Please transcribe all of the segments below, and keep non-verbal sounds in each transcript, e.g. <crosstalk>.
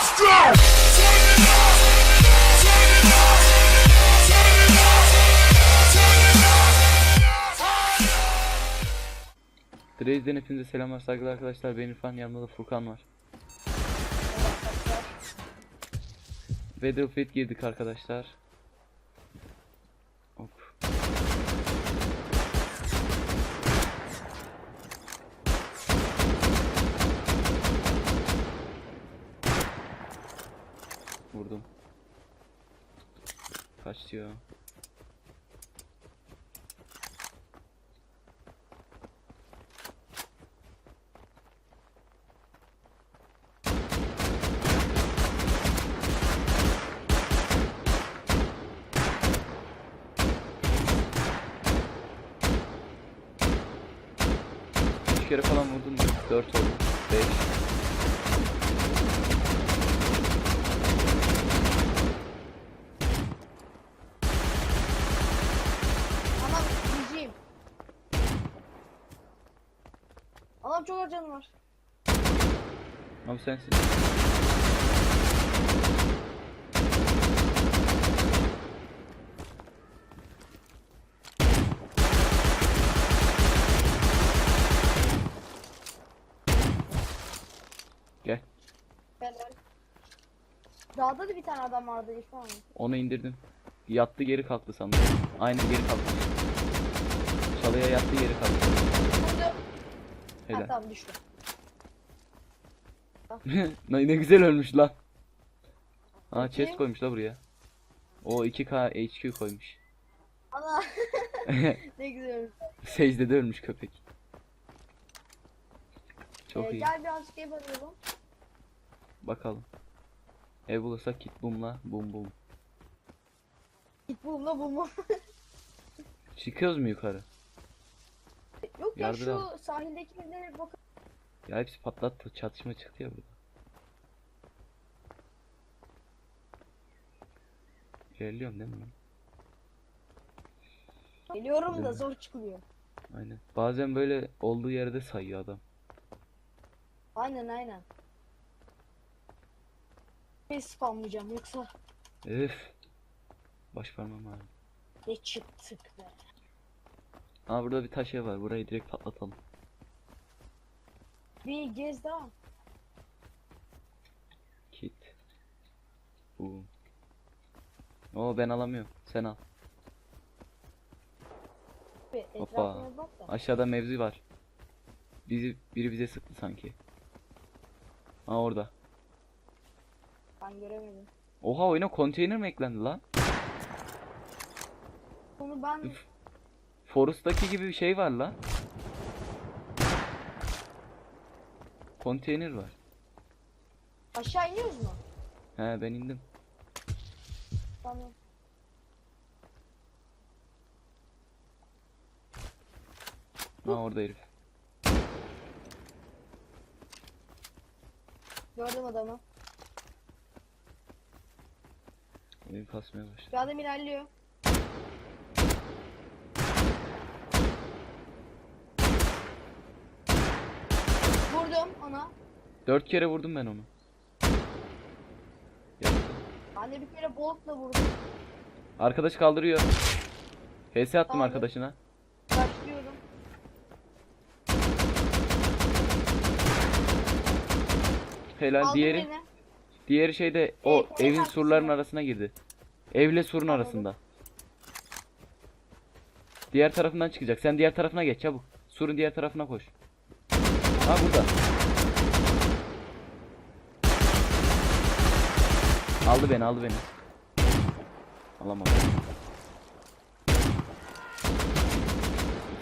Let's go! Turn it! Dresden hepinize selamlar saygılar arkadaşlar ben İrfan yanımda da Furkan var. Battlefield girdik arkadaşlar. kaçıyor. kere falan vurdum 4 oldu 5 Anam çok az var. Abi sensin. Gel. Helal. Dağda da bir tane adam vardı İrfan. Onu indirdim. Yattı geri kalktı sandım. Aynen geri kalktı. Çalıya yattı geri kalktı. Vurdu. Ha Helal. tamam düştü. <laughs> ne, ne güzel ölmüş lan. Aa chest koymuş la buraya. O 2K HQ koymuş. Ana <laughs> ne güzel. Secdede ölmüş köpek. Çok Ee, iyi. gel birazcık ev arayalım. Bakalım. Ev bulursak kit boom'la bum bum. Git bulma bulma. <laughs> Çıkıyoruz mu yukarı? Yok ya Yardım şu al. sahildeki evlere bak. Ya hepsi patlattı. Çatışma çıktı ya burada. İlerliyorum değil mi? ben? Geliyorum da Güzel. zor çıkılıyor. Aynen. Bazen böyle olduğu yerde sayıyor adam. Aynen aynen. Bir spamlayacağım yoksa Öf. Baş parmağım ağrıyor. ne çıktık be. Aa burada bir taş ev var. Burayı direkt patlatalım. Bir gez daha. Kit. Bu. Oo ben alamıyorum. Sen al. Bir Hoppa. etrafına bak da. Aşağıda mevzi var. Bizi biri bize sıktı sanki. Aa orada. Ben göremedim. Oha oyuna konteyner mi eklendi lan? Onu ben Üf. Forest'taki gibi bir şey var lan. Konteyner var. aşağı iniyoruz mu? He ben indim. Tamam. Ha orada herif. Gördüm adamı. Oyun kasmaya başladı. Bir adam ilerliyor. Vurdum ona. Dört kere vurdum ben onu. Ben de bir kere boltla vurdum. Arkadaş kaldırıyor. HS attım Tamam. arkadaşına. Başlıyorum. Helal Aldım diğeri. beni. Diğeri şeyde o Evet, evin surların haklısın. arasına girdi. Evle surun Anladım. arasında. Diğer tarafından çıkacak. Sen diğer tarafına geç çabuk. Surun diğer tarafına koş. Ha burada. Aldı beni, aldı beni. Alamadım.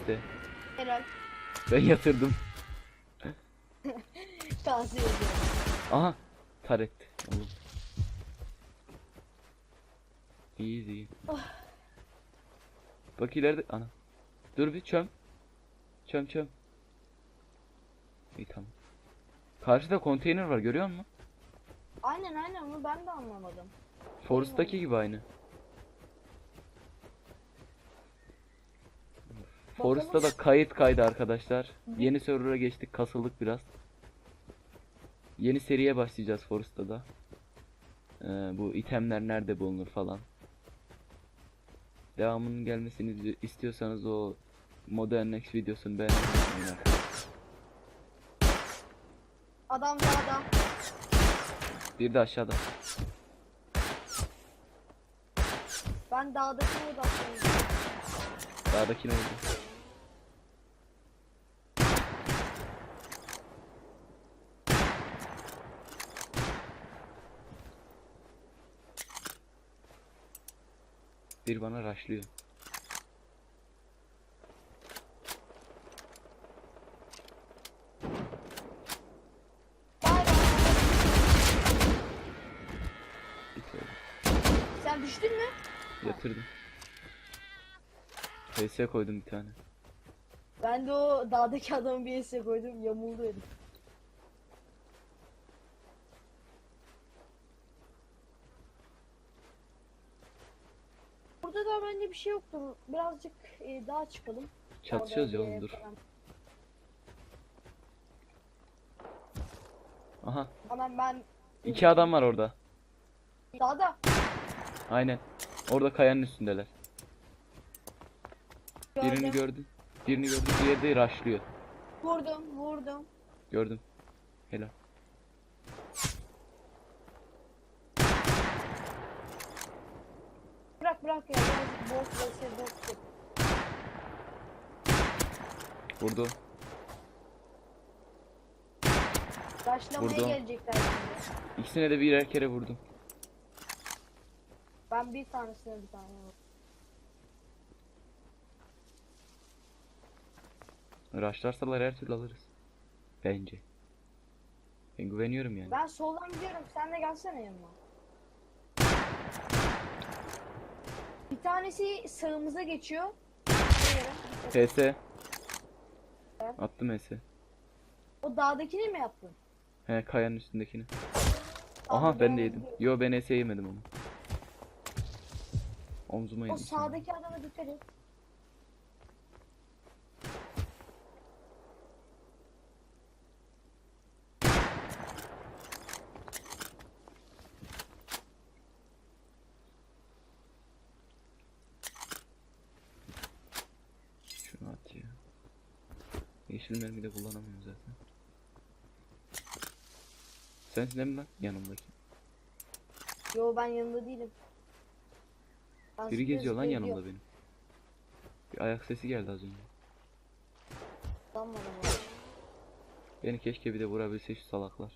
İşte Helal. ben yatırdım. <laughs> Tavsiye ediyorum. Aha. Taret. Oğlum. İyi iyi. Bak ileride ana. Dur bir çöm. Çöm çöm. İyi tamam. Karşıda konteyner var görüyor musun? Aynen aynen onu ben de anlamadım. Forest'taki gibi aynı. Forest'ta da kayıt kaydı arkadaşlar. Yeni server'a geçtik kasıldık biraz. Yeni seriye başlayacağız Forest'ta da. Ee, bu itemler nerede bulunur falan. Devamının gelmesini istiyorsanız o Modern Next videosunu beğenmeyi. Adam dağda. Bir de aşağıda. Ben dağdakine odaklanıyorum. Dağdakini vurdu. Bir bana raşlıyor. Bay bay. Bir tane Sen düştün mü? yatırdım. PS koydum bir tane. Ben de o dağdaki adamı bir esye koydum. Yamuldu herif. Burada da bence bir şey yoktur. Birazcık e, daha çıkalım. Çatışıyoruz ya oğlum dur. falan. Aha. Hemen ben iki adam var orada. dağda Aynen. Orada kayanın üstündeler. Birini gördüm. Birini gördün. Diğeri de raşlıyor. Vurdum, vurdum. Gördüm. Helal. Bırak bırak ya. Birazcık boş boş boş. Vurdu. Başlamaya Vurdum. gelecekler şimdi. İkisine de birer kere vurdum. Ben bir tanesine bir tane vurdum. Raşlarsalar her türlü alırız. Bence. Ben güveniyorum yani. Ben soldan gidiyorum. Sen de gelsene yanıma. Bir tanesi sağımıza geçiyor. PS. Attım S. O dağdakini mi yaptın? He kayanın üstündekini. Abi Aha ben de yedim. Yo ben S yemedim onu. Omzuma O yedim. sanırım. sağdaki adama dikkat et. Sensin değil mi lan yanımdaki? Yo ben yanında değilim. Ben Biri geziyor lan yanımda benim. Bir ayak sesi geldi az önce. Bak. Beni keşke bir de vurabilse şu salaklar.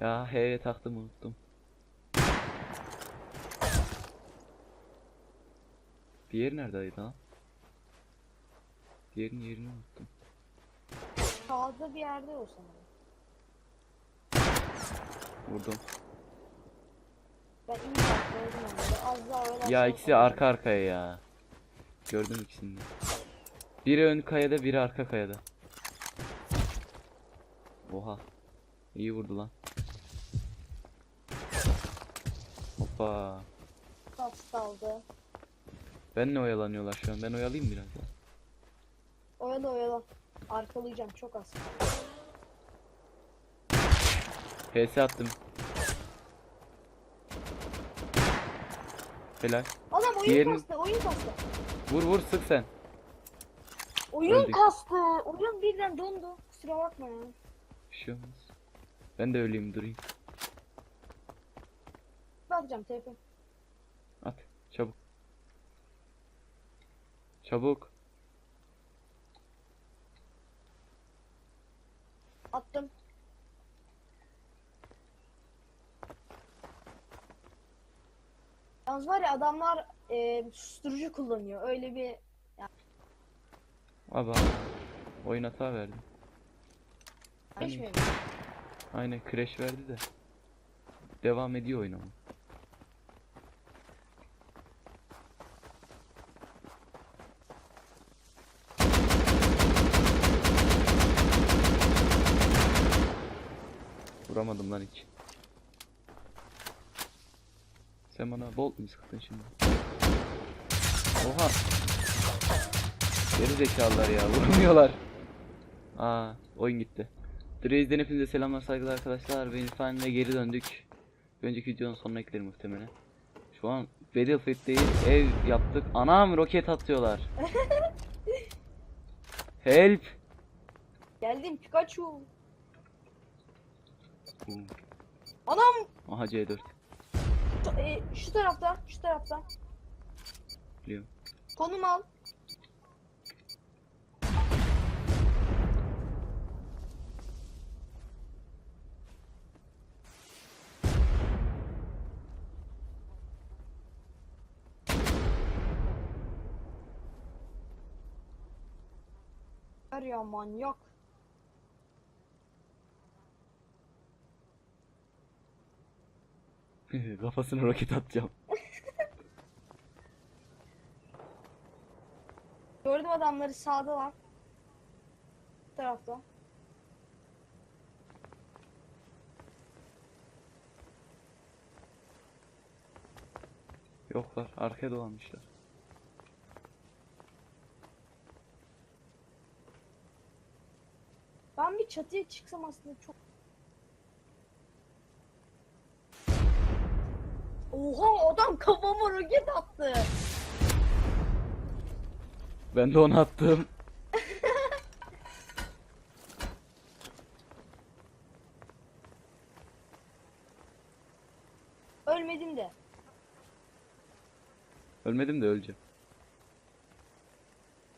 Ya H'ye taktım unuttum. Diğeri neredeydi lan? Diğerinin yerini unuttum. Sağda bir yerde o sanırım. Vurdum. Ben iyi bak gördüm onları. Az daha öyle Ya aşağı ikisi arka arkaya ya. Gördüm ikisini de. Biri ön kayada, biri arka kayada. Oha. İyi vurdu lan. Hoppa. Tas kaldı. Benle oyalanıyorlar şu an. Ben oyalayayım biraz ya. Oyala oyala. Arkalayacağım çok az. PS attım. Helal. Adam oyun Diğerini- kastı, oyun kastı. Vur vur sık sen. Oyun Öldük. kastı. Oyun birden dondu. Kusura bakma ya. Bir şey olmaz. Ben de öleyim durayım. Bakacağım TP. At. Çabuk. Çabuk. Attım. Yalnız var ya adamlar e, susturucu kullanıyor. Öyle bir Aba. Oyun hata verdi. Hani- mi? Aynen crash verdi de. Devam ediyor oyun ama. Vuramadım lan hiç. Sen bana bolt mu sıktın şimdi? Oha. Geri zekalılar ya <laughs> vurmuyorlar. Aa oyun gitti. Dreiz'den hepinize selamlar saygılar arkadaşlar. Ben İrfan ve geri döndük. Önceki videonun sonuna eklerim muhtemelen. Şu an Battlefield'deyiz. Ev yaptık. Anam roket atıyorlar. <laughs> Help. Geldim Pikachu. Anam Aha C4. Şu- e, şu tarafta, şu tarafta. Biliyorum. Konum al. Var ya manyak. <laughs> Kafasına roket atacağım. Gördüm adamları sağda lan. Bu tarafta. Yoklar. Arkaya dolanmışlar. Ben bir çatıya çıksam aslında çok... Oha adam kafama roket attı. Ben de onu attım. <laughs> Ölmedim de. Ölmedim de öleceğim.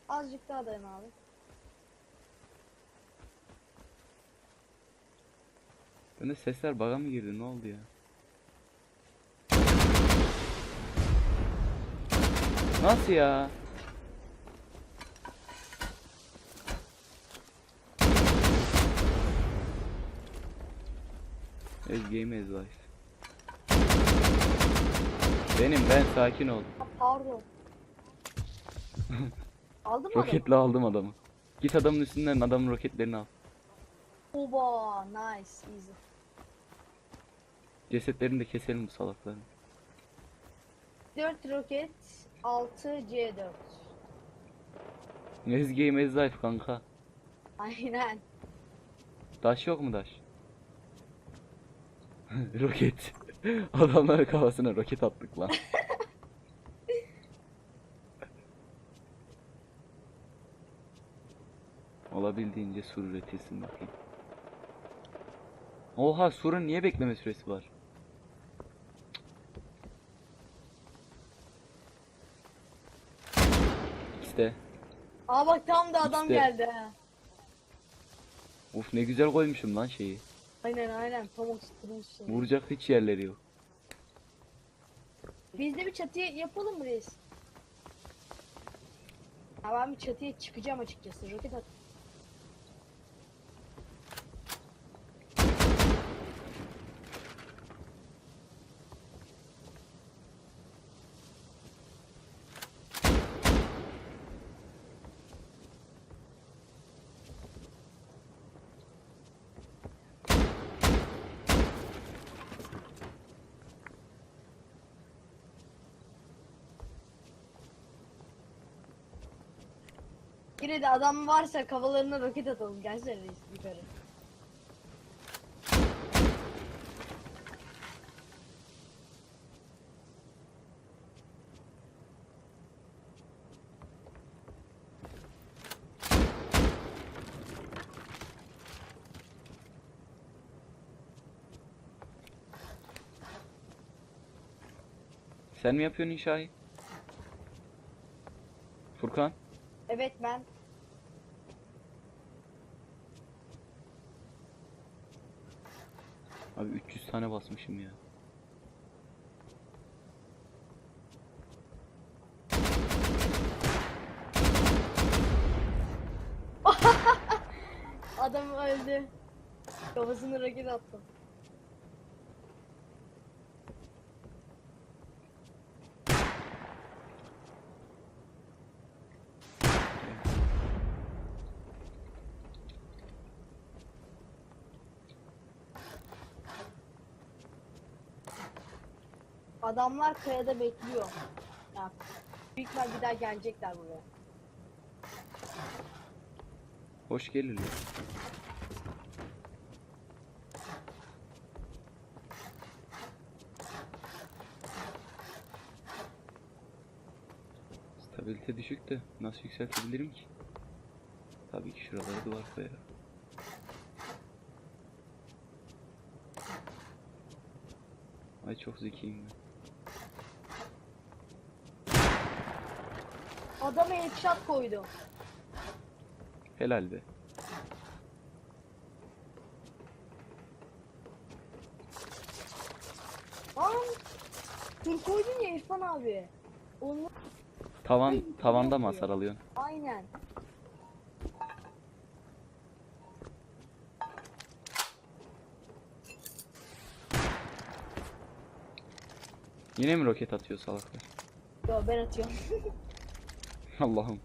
Azıcık daha dayan abi. Ben de sesler baga mı girdi? Ne oldu ya? Nasıl ya? Ez game as life. Benim ben sakin ol. Pardon. <laughs> Aldın mı adamı? Roketle aldım adamı. Git adamın üstünden adamın roketlerini al. Oba nice easy. Cesetlerini de keselim bu salakların. 4 roket 6 C4. Ez game as life kanka. Aynen. Daş yok mu daş? <laughs> roket. <laughs> Adamların kafasına roket attık lan. <laughs> Olabildiğince sur üretilsin bakayım. Oha surun niye bekleme süresi var? İşte. Aa bak tam da adam İşte. geldi ha. Uf ne güzel koymuşum lan şeyi. Aynen aynen tam oturtmuşsun. Vuracak hiç yerleri yok. Biz de bir çatıya yapalım mı reis? Ha ben bir çatıya çıkacağım açıkçası. Roket at. De adam varsa kafalarına roket atalım. Gelsene reis yukarı. Sen mi yapıyorsun inşayı? Furkan? Evet ben. Abi 300 tane basmışım ya. <laughs> Adam öldü. Kafasına roket attım. Adamlar kayada bekliyor. Ya, büyük ihtimal bir daha gelecekler buraya. Hoş gelirler. Stabilite düşük de nasıl yükseltebilirim ki? Tabii ki şuralara duvar koyarım. Ay çok zekiyim ben. Adama headshot koydum. Helal be. Lan! Dur koydun ya İrfan abi. Onu Tavan tavanda mı hasar alıyorsun? aynen. Yine mi roket atıyor salaklar? Yo ben atıyorum. <laughs> Allah'ım.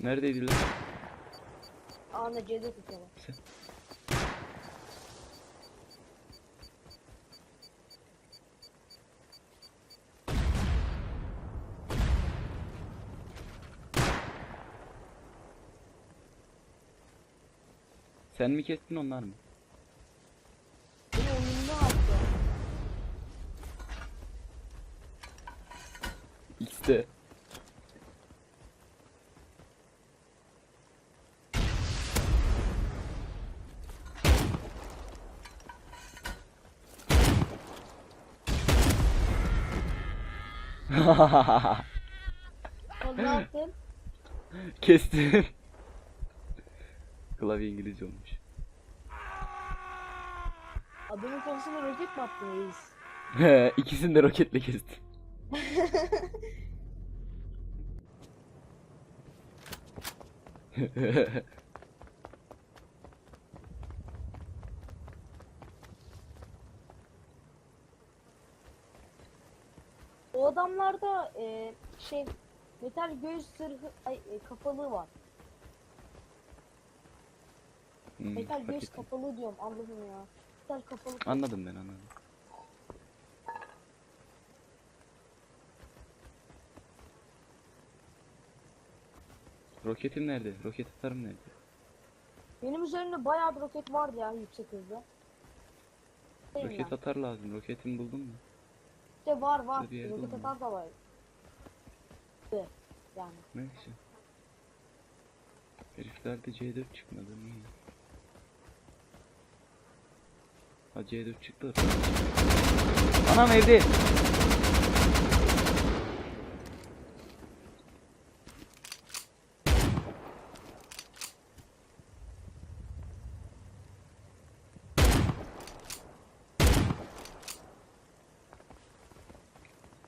Neredeydiler? Anla cezet tutalım. Sen mi kestin onlar mı? Ne yaptın? <laughs> Kestim. Klavye İngilizce olmuş. Adamın kafasına roket mi attın reis? He, ikisini de roketle kestim. <laughs> O adamlarda e, şey metal göğüs zırhı ay, e, kapalı var. Hmm, Metal göğüs ettim. kapalı diyorum Allah'ım ya. Metal kapalı. Anladım ben anladım. Roketim nerede? Roket atarım nerede? Benim üzerimde bayağı bir roket vardı ya yüksek hızda. Değil Roket ya. atar lazım. Roketimi buldun mu? İşte var var. Hadi roket buldum. atan da var. Evet, Yani. Neyse. Heriflerde C4 çıkmadı niye? Ha C4 çıktı. Anam evde.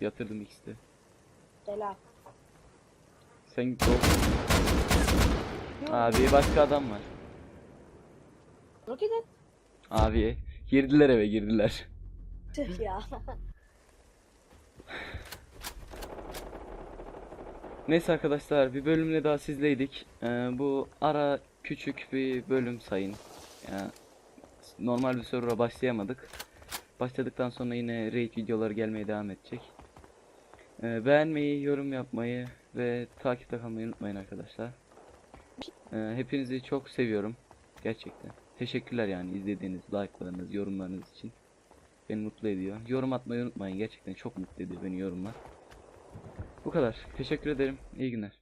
Yatırdım ikisi de. Helal. Sen git ol. Abi başka adam var. Roket at. Abi girdiler eve girdiler. Tüh ya. Neyse arkadaşlar bir bölümle daha sizleydik. Ee, bu ara küçük bir bölüm sayın. Yani normal bir server'a başlayamadık. Başladıktan sonra yine raid videoları gelmeye devam edecek. Ee, beğenmeyi, yorum yapmayı ve takipte kalmayı unutmayın arkadaşlar. Ee, hepinizi çok seviyorum. Gerçekten. Teşekkürler yani izlediğiniz, like'larınız, yorumlarınız için. Beni mutlu ediyor. Yorum atmayı unutmayın. Gerçekten çok mutlu ediyor beni yorumlar. Bu kadar. Teşekkür ederim. İyi günler.